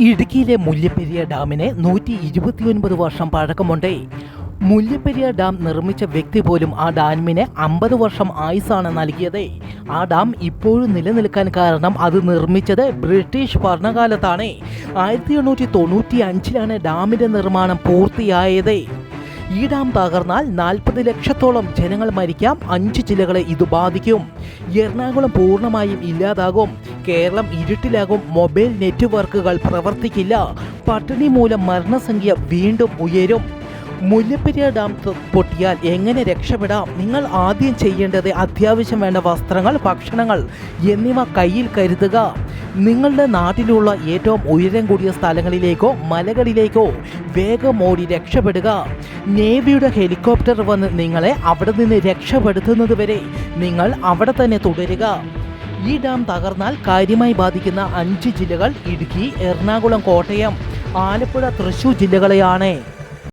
ഇടുക്കിയിലെ മുല്ലപ്പെരിയ ഡാമിന് നൂറ്റി ഇരുപത്തിയൊൻപത് വർഷം പഴക്കമുണ്ട്. മുല്ലപ്പെരിയ ഡാം നിർമ്മിച്ച വ്യക്തി പോലും ആ ഡാമിന് അമ്പത് വർഷം ആയുസാണ് നൽകിയത്. ആ ഡാം ഇപ്പോഴും നിലനിൽക്കാൻ കാരണം അത് നിർമ്മിച്ചത് ബ്രിട്ടീഷ് ഭരണകാലത്താണ്. ആയിരത്തി എണ്ണൂറ്റി തൊണ്ണൂറ്റി അഞ്ചിലാണ് ഡാമിന്റെ നിർമ്മാണം പൂർത്തിയായത്. ഈ ഡാം തകർന്നാൽ നാൽപ്പത് ലക്ഷത്തോളം ജനങ്ങൾ മരിക്കാം അഞ്ച് ജില്ലകളെ ഇത് ബാധിക്കും. എറണാകുളം പൂർണമായും ഇല്ലാതാകും. കേരളം ഇരുട്ടിലാകും. മൊബൈൽ നെറ്റ്വർക്കുകൾ പ്രവർത്തിക്കില്ല. പട്ടിണി മൂലം മരണസംഖ്യ വീണ്ടും ഉയരും. മുല്ലപ്പെരിയാർ ഡാം പൊട്ടിയാൽ എങ്ങനെ രക്ഷപ്പെടാം? നിങ്ങൾ ആദ്യം ചെയ്യേണ്ടത് അത്യാവശ്യം വേണ്ട വസ്ത്രങ്ങൾ ഭക്ഷണങ്ങൾ എന്നിവ കയ്യിൽ കരുതുക. നിങ്ങളുടെ നാട്ടിലുള്ള ഏറ്റവും ഉയരം കൂടിയ സ്ഥലങ്ങളിലേക്കോ മലകളിലേക്കോ വേഗം ഓടി രക്ഷപ്പെടുക. നേവിയുടെ ഹെലികോപ്റ്റർ വന്ന് നിങ്ങളെ അവിടെ നിന്ന് രക്ഷപ്പെടുത്തുന്നത് വരെ നിങ്ങൾ അവിടെ തന്നെ തുടരുക. ഈ ഡാം തകർന്നാൽ കാര്യമായി ബാധിക്കുന്ന അഞ്ച് ജില്ലകൾ ഇടുക്കി എറണാകുളം കോട്ടയം ആലപ്പുഴ തൃശൂർ ജില്ലകളെയാണ്.